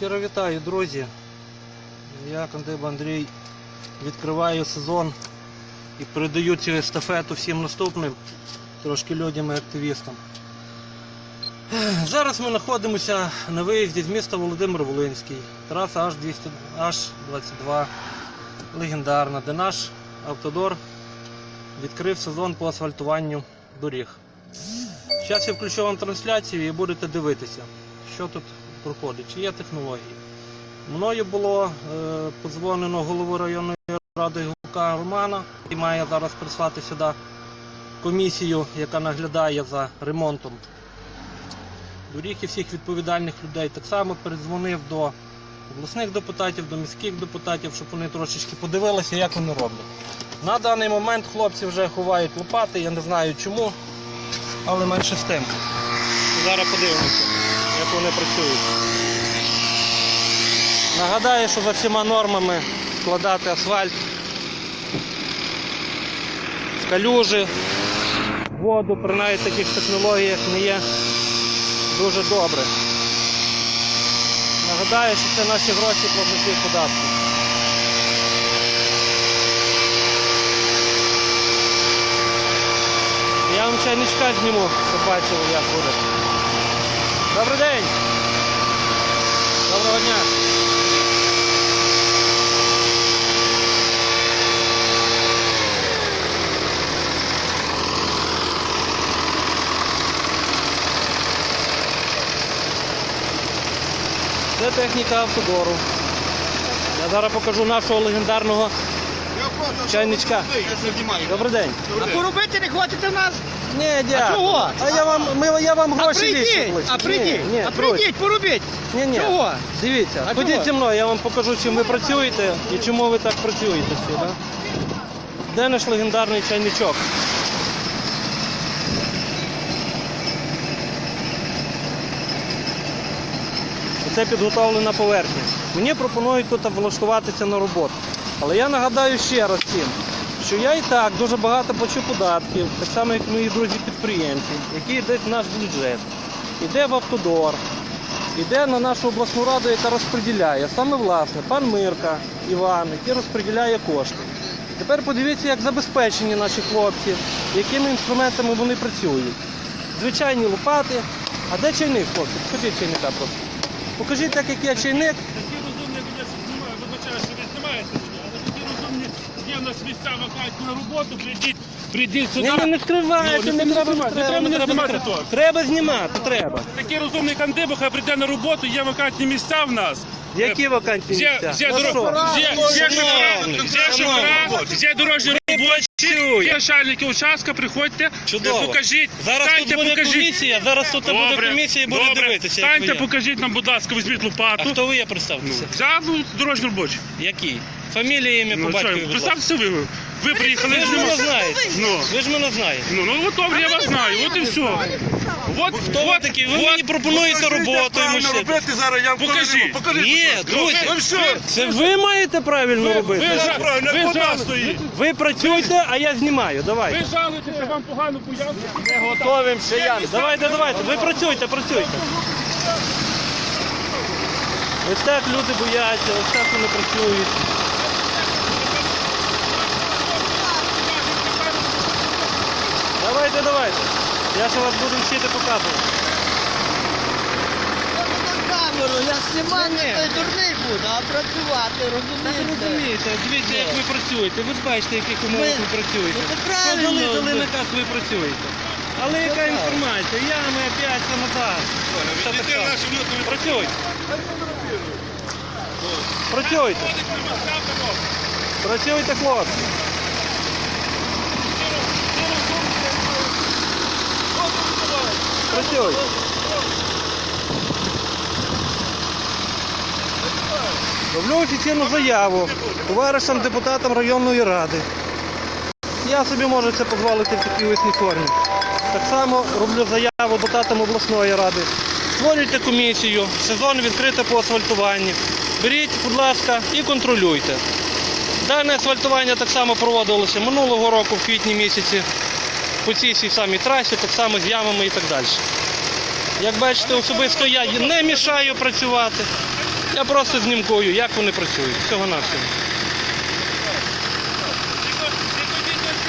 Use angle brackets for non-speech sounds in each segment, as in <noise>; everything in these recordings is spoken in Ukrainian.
Щиро вітаю, друзі. Я Кандиба Андрій відкриваю сезон і передаю цю естафету всім наступним, трошки людям і активістам. Зараз ми знаходимося на виїзді з міста Володимир Волинський. Траса H200, H22 легендарна, де наш автодор відкрив сезон по асфальтуванню доріг. Зараз я включу вам трансляцію і будете дивитися, що тут проходить, чи є технології. Мною було е, подзвонено голову районної ради Гука Романа, який має зараз прислати сюди комісію, яка наглядає за ремонтом доріг і всіх відповідальних людей. Так само передзвонив до обласних депутатів, до міських депутатів, щоб вони трошечки подивилися, як вони роблять. На даний момент хлопці вже ховають лопати, я не знаю чому, але менше з тим. Зараз подивимося, як вони працюють. Нагадаю, що за всіма нормами складати асфальт в калюжі, воду при навіть таких технологіях не є дуже добре. Нагадаю, що це наші гроші платників податків. Я вам чайничка зніму, щоб бачили, як буде. Добрий день! Доброго дня! Це техніка автодору. Я зараз покажу нашого легендарного чайничка. Добрий день. А поробити не хочете нас? Ні, дякую. чого? А я вам, ми, я вам А гроші прийдіть, а прийдіть, Ні, ні, а прийдіть, поробіть. Ні, ні. Чого? Дивіться, А ходіть чого? зі мною, я вам покажу, чим ви працюєте і чому ви так працюєте всі. Да? Де наш легендарний чайничок? Це підготовлена поверхня. Мені пропонують тут влаштуватися на роботу. Але я нагадаю ще раз всім, що я і так дуже багато плачу податків, так само як мої друзі-підприємці, які йдуть в наш бюджет, іде в автодор, іде на нашу обласну раду, яка розподіляє. Саме власне, пан Мирка Іван, який розподіляє кошти. Тепер подивіться, як забезпечені наші хлопці, якими інструментами вони працюють. Звичайні лопати. А де чайник, хлопці? Покажіть чайника просто. Покажіть так, як є чайник. Такі розумні люди, що знімають, вибачаю, що ви знімаєте мене, але такі розумні є в нас місця вакантні на роботу, прийдіть, прийдіть сюди. Ні, ні, не скривайте, Ну, не не треба, знімати, не треба не треба, знімати то. треба. Знімати, треба. Такий розумний кандибо, хай прийде на роботу, є вакантні місця в нас. Які вакантні місця? є, Ну що? є, шофера, дорожні робочі, є шальники участка, приходьте, Чудово. покажіть, Зараз станьте, тут буде покажіть. комісія, зараз тут буде Добре, комісія і буде добре. дивитися, як Станьте, є. покажіть нам, будь ласка, візьміть А лопату. хто ви є, представтеся? Я ну, дорожній робочий. Який? Фамілія, ім'я, по Ну, батькові, що, будь ласка. ви. Ви приїхали Ви ж мене знаєте. Ну. Ви ж мене знаєте. Ну, ну от добре, я вас знаю, от і все. От, Хто ви такі? Ви мені пропонуєте роботу. і ще- робити зараз, я вам Покажи. покажи. Ні, друзі, Ну все, це ви маєте правильно робити. ви, жа- правильно, ви, вода стоїть. Ви працюйте, а я знімаю. Давайте. ви жалуєтеся, вам погано появку. Готовимося, Ян. Давайте, давайте. Ви працюйте, працюйте. Ось так люди бояться, ось так вони працюють. Давайте, давайте. Я ще вас буду вчити показувати. камеру, я знімати, той дурний буде, а працювати, Ви розумієте? розумієте, дивіться, як ви працюєте. Ви ж бачите, в яких умовах ви працюєте. Ну, це Що правильно. дали, дали наказ, ви працюєте. Але яка інформація? Ями опять назад. Що так само? Працюйте. Працюйте. Працюйте, хлопці. Працюйте. Роблю офіційну заяву товаришам депутатам районної ради. Я собі можу це дозволити в такій висній формі. Так само роблю заяву депутатам обласної ради. Створюйте комісію, сезон відкрите по асфальтуванні. Беріть, будь ласка, і контролюйте. Дане асфальтування так само проводилося минулого року, в квітні місяці, по цій самій трасі, так само з ямами і так далі. Як бачите, особисто я не мішаю працювати. Я просто знімкую, як вони працюють. Всього на всього.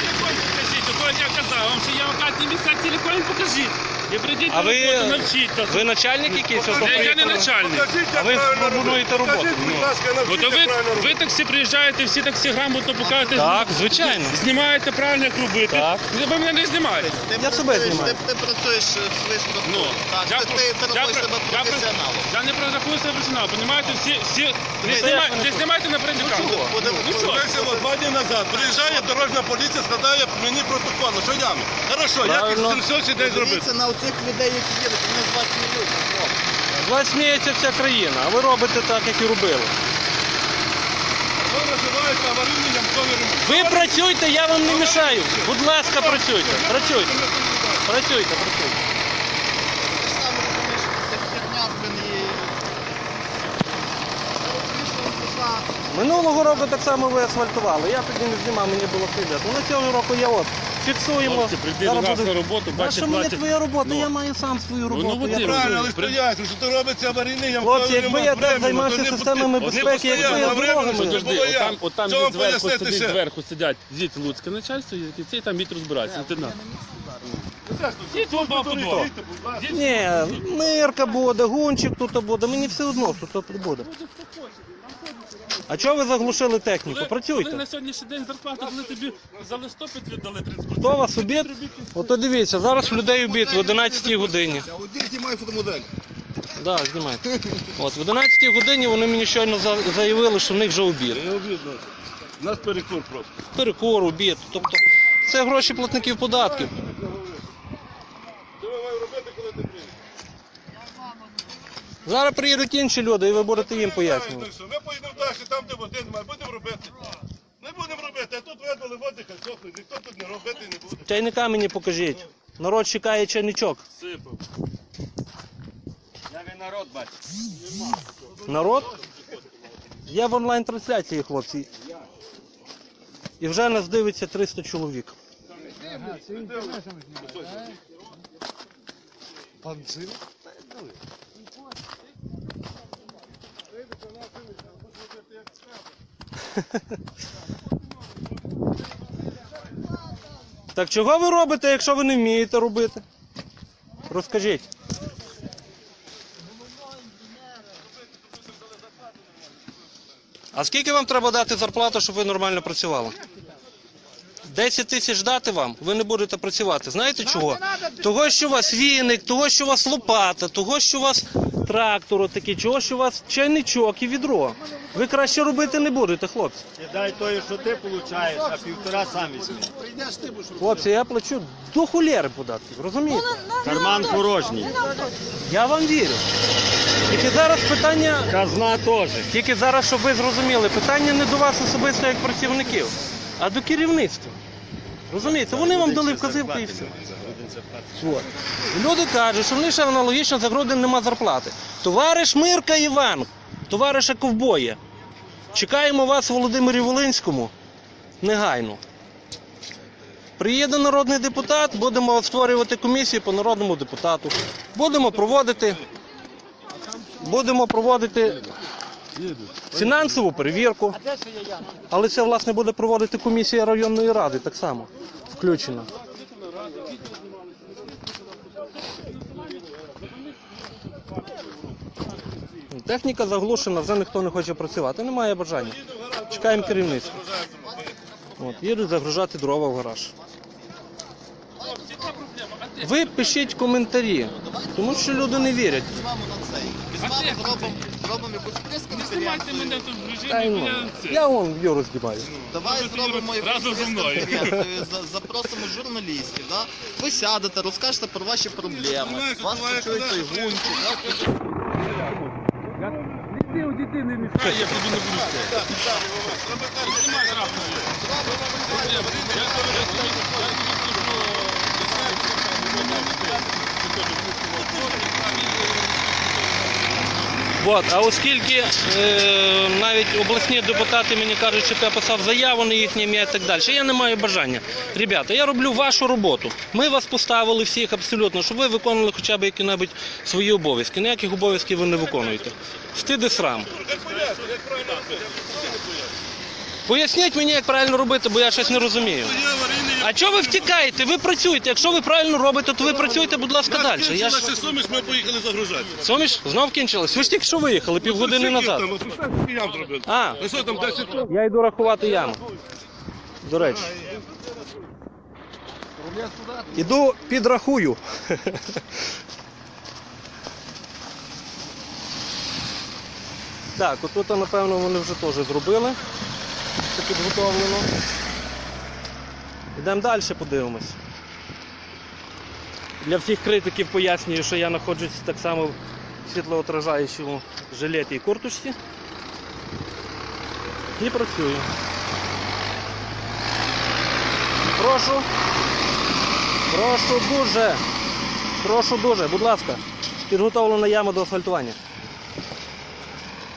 Телефон покажіть, то я казав, вам що я вакантні місця, телефон покажіть. І прийдіть А ви, роботу, навчіть. ви начальник якийсь? Я, я не начальник. А ви пропонуєте роботу? Скажіть, будь ласка, Бо навчіть то ви, правильно ви робити. таксі приїжджаєте, всі таксі грамотно покажете. Так, звичайно. Знімаєте правильно, як робити. Так. Ви мене не знімаєте. Ти Я себе працюєш- знімаю. Ти, ти працюєш в своїй структурі. Ну, так, я ти, про- ти, ти я рахуєш про- себе я про- професіоналом. Я не прорахую себе професіонал, понімаєте? Всі, всі, не, знімай, не знімайте на. Будемо- Ну що? От два дні назад приїжджає дорожня поліція, складає мені протокол. Ну, Що я? Хорошо, як Правильно. їх сьогодні день зробити? Дивіться на оцих людей, які їдуть, вони з вас сміються. хлопці. З вас сміється вся країна, а ви робите так, як і робили. Ви називаєте аварійний ямковий ремонт. Ви працюйте, я вам не мішаю. Будь ласка, працюйте. Працюйте. Працюйте, працюйте. Ти ж сам розумієш, що це херня, блин, і... Ти розумієш, що він. Минулого року так само ви асфальтували. Я тоді не знімав, мені було прийде. Ну на цього року я от фіксуємо. Хлопці, прийди Зараз до нас буде- на роботу, А що мені платять. твоя робота? Ну. Я маю сам свою ну, роботу. от Я і Правильно, але ж поясню, що то робиться аварійний ямковий Хлопці, якби я так займався системами безпеки, От якби я постоянно, дорогами. Подожди, було я. отам, отам Що від зверху пояснити сидить, ще? зверху сидять. Діть луцьке начальство, які ці там вітер. Діть вам бабу двох. Ні, мирка буде, гунчик тут буде. Мені все одно, що тут буде. А чого ви заглушили техніку? Коли Працюйте. на сьогоднішній день зарплату, коли тобі за листопад віддали 30%. Хто вас обід? Ото дивіться, зараз людей обід в 11 годині. А от знімай фотомодель. Да, знімайте. От в 11 годині вони мені щойно за- заявили, що в них вже обід. Не обідно. У нас перекур просто. Перекор, обід. Тобто це гроші платників податків. Що ми маємо робити, коли ти приїдеш? Зараз приїдуть інші люди, і ви будете їм пояснювати. Ми поїдемо далі, там, де води немає, будемо робити. Не будемо робити, а тут видали води, хай ніхто тут не робити не буде. Чайника мені покажіть. Народ чекає чайничок. Сипав. Народ? Я в онлайн-трансляції, хлопці. І вже нас дивиться 300 чоловік. <laughs> Так чого ви робите, якщо ви не вмієте робити? Розкажіть. А скільки вам треба дати зарплату, щоб ви нормально працювали? 10 тисяч дати вам, ви не будете працювати. Знаєте чого? Того, що у вас віник, того, що у вас лопата, того, що у вас трактор отакий, чого, що у вас чайничок і відро. Ви краще робити не будете, хлопці. Дай тою, що ти получаєш, а півтора сам візьми. Прийдеш ти будеш Хлопці, я плачу до холєри податків, розумієте? Карман порожній. Я вам вірю. Тільки зараз питання, Казна теж. тільки зараз, щоб ви зрозуміли, питання не до вас особисто як працівників, а до керівництва. Розумієте, вони вам дали вказівки і все. От. Люди кажуть, що в них ще аналогічно за грудень нема зарплати. Товариш Мирка Іван, товариша ковбоя. Чекаємо вас в Володимирі Волинському негайно. Приїде народний депутат, будемо створювати комісію по народному депутату. Будемо проводити, будемо проводити фінансову перевірку. Але це, власне, буде проводити комісія районної ради так само. Включена. Техніка заглушена, вже ніхто не хоче працювати, немає бажання. Чекаємо керівництва. От, їдуть загружати дрова в гараж. Ви пишіть коментарі, тому що люди не вірять. зробимо, зробимо якусь знімайте мене тут в Та й режимі, ну, я вон Юру знімаю. Давай зробимо разом якусь зі мною. прес-конференцію, за- запросимо журналістів, да? ви сядете, розкажете про ваші проблеми, вас почують цей гунчик, вас почують Ти у дитини не хай, я тобі не буду зразу. Я- тобі- я тобі скажу, я тобі скажу, От, а оскільки е, навіть обласні депутати мені кажуть, що я писав заяву на їхнє ім'я і так далі, я не маю бажання. Ребята, я роблю вашу роботу. Ми вас поставили всіх абсолютно, щоб ви виконували хоча б які-небудь свої обов'язки. Ніяких обов'язків ви не виконуєте. Стиди срам. Поясніть мені, як правильно робити, бо я щось не розумію. А чого ви втікаєте? Ви працюєте. Якщо ви правильно робите, то ви працюєте, будь ласка, далі. Я ж... Суміш, ми поїхали загружати. Суміш? Знов кінчилось? Ви ж тільки що виїхали, півгодини назад. там? От представте, ям зробили. А, А що там, 10 тонн? я йду рахувати яму. До речі. Іду підрахую. Так, отут, напевно, вони вже теж зробили. Це підготовлено. Йдемо далі, подивимось. Для всіх критиків пояснюю, що я знаходжусь так само в світлоотражаючому жилеті і курточці. І працюю. Прошу. Прошу дуже. Прошу дуже, будь ласка. Підготовлена яма до асфальтування.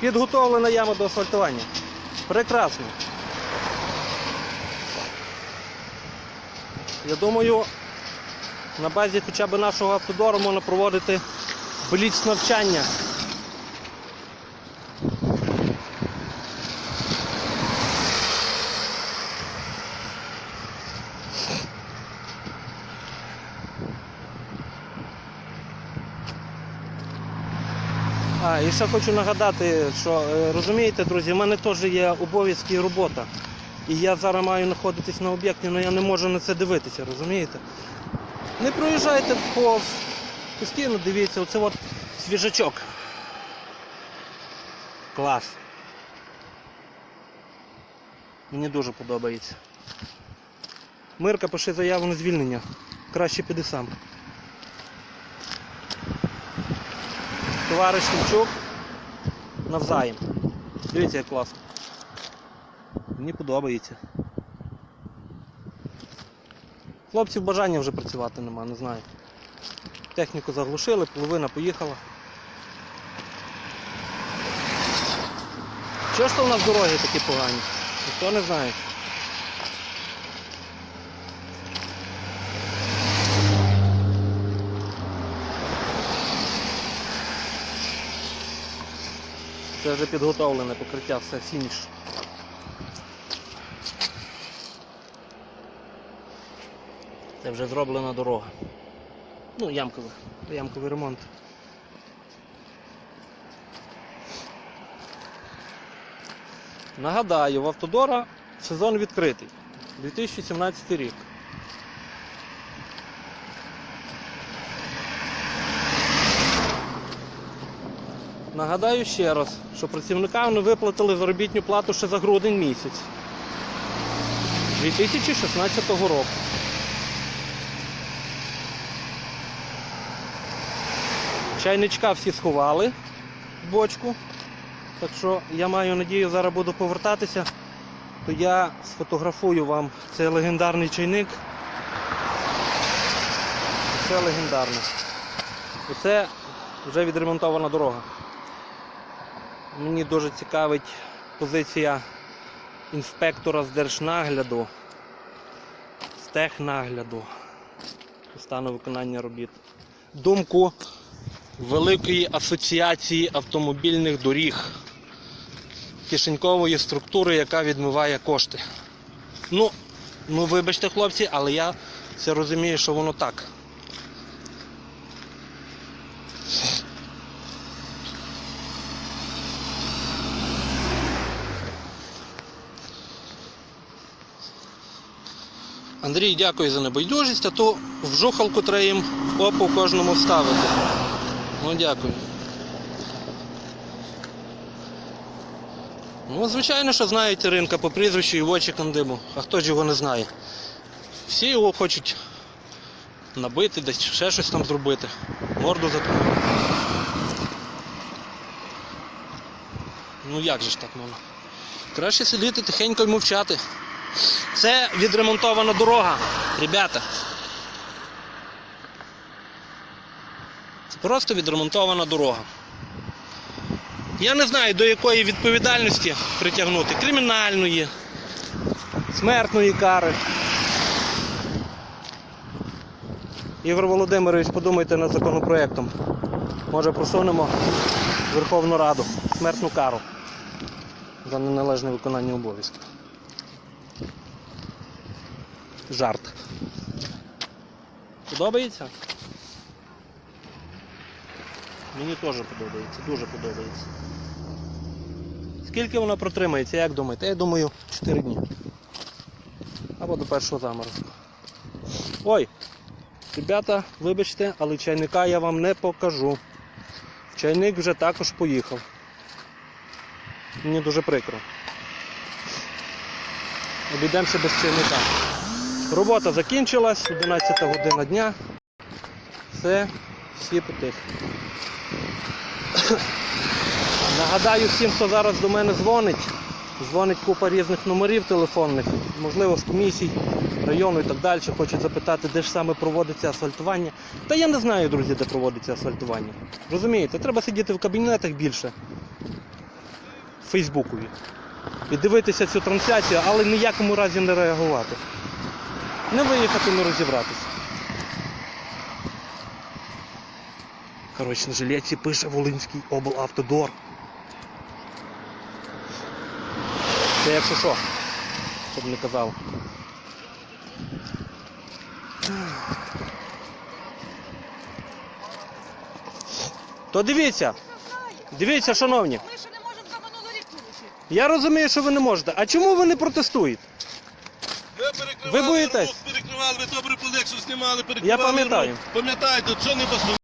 Підготовлена яма до асфальтування. Прекрасно. Я думаю, на базі хоча б нашого автодору можна проводити бліц навчання. А, і ще хочу нагадати, що е, розумієте, друзі, в мене теж є обов'язки і робота. І я зараз маю знаходитись на об'єкті, але я не можу на це дивитися, розумієте? Не проїжджайте повз. Постійно дивіться, оце от свіжачок. Клас. Мені дуже подобається. Мирка, пиши заяву на звільнення. Краще піди сам. Товариш Шевчук навзаєм. Дивіться, як класно. Мені подобається. Хлопців бажання вже працювати нема, не знаю. Техніку заглушили, половина поїхала. Чого ж то у нас дороги такі погані? Ніхто не знає. Це вже підготовлене покриття, все фініш. Це вже зроблена дорога. Ну, ямковий, ямковий ремонт. Нагадаю, в Автодора сезон відкритий. 2017 рік. Нагадаю ще раз, що працівникам не виплатили заробітну плату ще за грудень місяць 2016 року. Чайничка всі сховали в бочку. Так що я маю надію, зараз буду повертатися, то я сфотографую вам цей легендарний чайник. Це легендарне. Оце вже відремонтована дорога. Мені дуже цікавить позиція інспектора з держнагляду, з технагляду стану виконання робіт. Думку Великої асоціації автомобільних доріг кишенькової структури, яка відмиває кошти. Ну, ну вибачте, хлопці, але я це розумію, що воно так. Андрій, дякую за небайдужість, а то в жухалку треба їм опу кожному вставити. Ну, дякую. Ну, звичайно, що знають ринка по прізвищу і в очі кандибу. А хто ж його не знає? Всі його хочуть набити, десь ще щось там зробити. Морду заткнути. Ну як же ж так можна? Краще сидіти тихенько і мовчати. Це відремонтована дорога, ребята. Просто відремонтована дорога. Я не знаю, до якої відповідальності притягнути. Кримінальної, смертної кари. Ігор Володимирович, подумайте над законопроектом. Може просунемо Верховну Раду смертну кару за неналежне виконання обов'язків. Жарт. Подобається? Мені теж подобається, дуже подобається. Скільки вона протримається, як думаєте? Я думаю, 4 дні. Або до першого заморозку. Ой! Ребята, вибачте, але чайника я вам не покажу. Чайник вже також поїхав. Мені дуже прикро. Обійдемося без чайника. Робота закінчилась, 11 година дня. Все, всі потихли. Нагадаю всім, хто зараз до мене дзвонить. Дзвонить купа різних номерів телефонних, можливо, з комісій району і так далі. Хочуть запитати, де ж саме проводиться асфальтування. Та я не знаю, друзі, де проводиться асфальтування. Розумієте, треба сидіти в кабінетах більше. В Фейсбукові. І дивитися цю трансляцію, але ніякому разі не реагувати. Не виїхати, не розібратися. Коротше, на жилетці пише Волинський облавтодор. Це якщо що, щоб не казав. То дивіться, дивіться, шановні. Ми ще не можемо за минулий рік вирішити. Я розумію, що ви не можете. А чому ви не протестуєте? Ви перекривали Ви боїтесь? рух, перекривали, ви добре були, якщо знімали, перекривали пам'ятаю. рух. Пам'ятаєте, що не бастує?